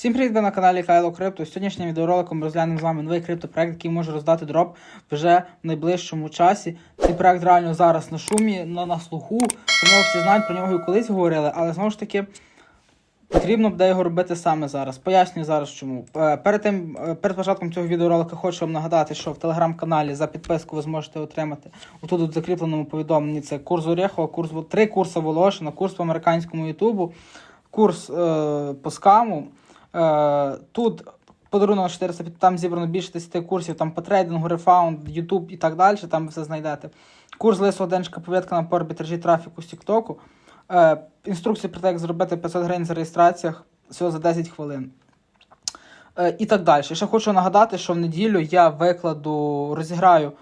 Всім привіт, ви на каналі Кайло Крипто. Сьогоднішнім відеороликом розглянемо з вами новий криптопроект, який може роздати дроп вже в найближчому часі. Цей проект реально зараз на шумі, на, на слуху. Про нього всі знають, про нього і колись говорили, але знову ж таки потрібно буде його робити саме зараз. Пояснюю зараз чому. Е, Перед тим, е, перед початком цього відеоролика хочу вам нагадати, що в телеграм-каналі за підписку ви зможете отримати отут у закріпленому повідомленні це курс Орехова, курс три курси Волошина, курс по американському Ютубу, курс е, по скаму. Е, тут подарунок на 400, там зібрано більше 10 курсів, там по трейдингу, рефаунд, Ютуб і так далі, там ви все знайдете. Курс Лисого Денчика повідка на по арбітражі трафіку з Тіктоку. Е, інструкції про те, як зробити 500 гривень за реєстраціях всього за 10 хвилин. Е, і так далі. Ще хочу нагадати, що в неділю я викладу, розіграю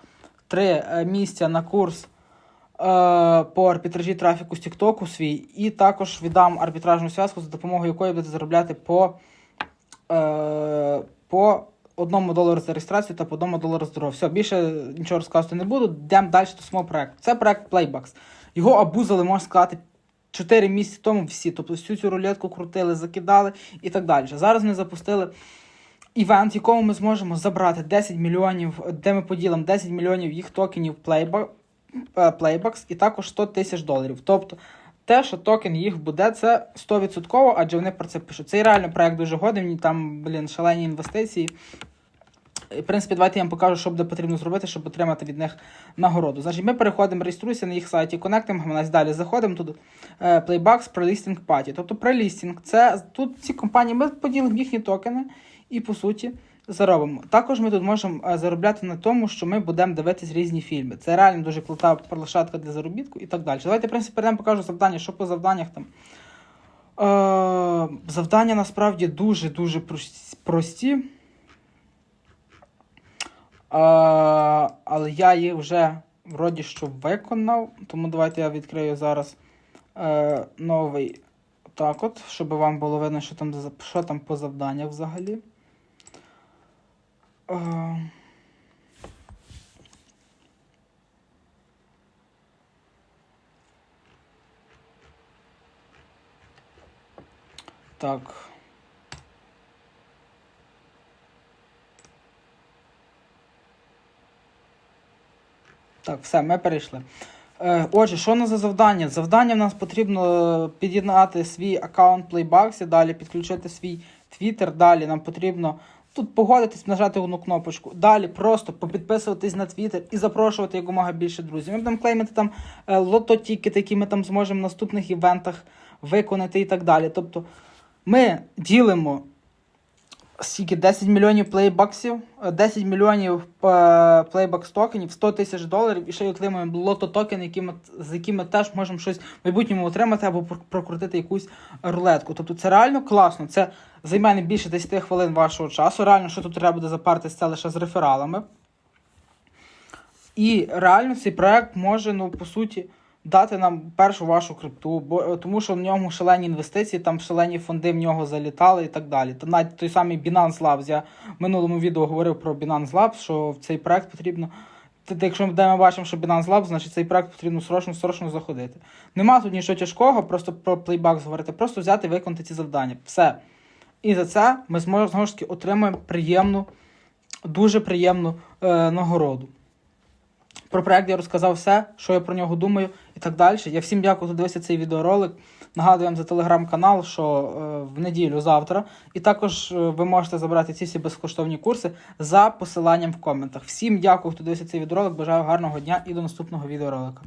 три місця на курс по арбітражі трафіку з Тіктоку свій, і також віддам арбітражну зв'язку, за допомогою якої будете заробляти по, е, по одному долару за реєстрацію та по одному долару за здоров'я. Все, більше нічого розказувати не буду. Йдемо далі до самого проекту. Це проект Playbox. Його абузили, можна сказати, 4 місяці тому всі. Тобто всю цю рулетку крутили, закидали і так далі. Зараз ми запустили івент, в якому ми зможемо забрати 10 мільйонів, де ми поділимо 10 мільйонів їх токенів Playbox, е, Playbox і також 100 тисяч доларів. Тобто те, що токен їх буде, це 100%, адже вони про це пишуть. Цей реально проект дуже годний, там, блін, шалені інвестиції. І, В принципі, давайте я вам покажу, що буде потрібно зробити, щоб отримати від них нагороду. Значить, ми переходимо, реєструємося на їх сайті, конектимо, ми нас далі заходимо тут. е, Playbox Prelisting Party. Тобто прелістінг, це тут ці компанії, ми поділимо їхні токени і по суті заробимо. Також ми тут можемо е, заробляти на тому, що ми будемо дивитись різні фільми. Це реально дуже крута площадка для заробітку і так далі. Давайте, в принципі, перейдемо, покажу завдання, що по завданнях там. Е, завдання насправді дуже-дуже прості. А, але я їх вже вроді що виконав, тому давайте я відкрию зараз е, новий так от, щоб вам було видно, що там, що там по завданнях взагалі. Так. Так, все, ми перейшли. Е, отже, що у нас за завдання? Завдання в нас потрібно е, під'єднати свій аккаунт Playbox, далі підключити свій Twitter, далі нам потрібно тут погодитись, нажати одну кнопочку. Далі просто попідписуватись на твіттер і запрошувати якомога більше друзів. Ми будемо клеймити там е, лото-тікети, які ми там зможемо в наступних івентах виконати і так далі. Тобто ми ділимо скільки 10 мільйонів плейбаксів, е, 10 мільйонів плейбакс токенів, 100 тисяч доларів і ще й отримуємо лото токен, з якими теж можемо щось в майбутньому отримати або прокрутити якусь рулетку. Тобто це реально класно. Це займе не більше 10 хвилин вашого часу. Реально, що тут треба буде запартись, це лише з рефералами. І реально цей проект може, ну, по суті, дати нам першу вашу крипту, бо е, тому що в ньому шалені інвестиції, там шалені фонди в нього залітали і так далі. Та навіть той самий Binance Labs, я в минулому відео говорив про Binance Labs, що в цей проект потрібно. Якщо ми ми бачимо, що Binance Labs, значить цей проект потрібно срочно срочно заходити. Нема тут нічого тяжкого, просто про Playbox говорити, просто взяти і виконати ці завдання. Все. І за це ми зможемо знову ж таки отримаємо приємну, дуже приємну е, нагороду. Про проект я розказав все, що я про нього думаю і так далі. Я всім дякую, хто дивився цей відеоролик. Нагадую вам за телеграм-канал, що е, в неділю завтра. І також е, ви можете забрати ці всі безкоштовні курси за посиланням в коментах. Всім дякую, хто дивився цей відеоролик. Бажаю гарного дня і до наступного відеоролика.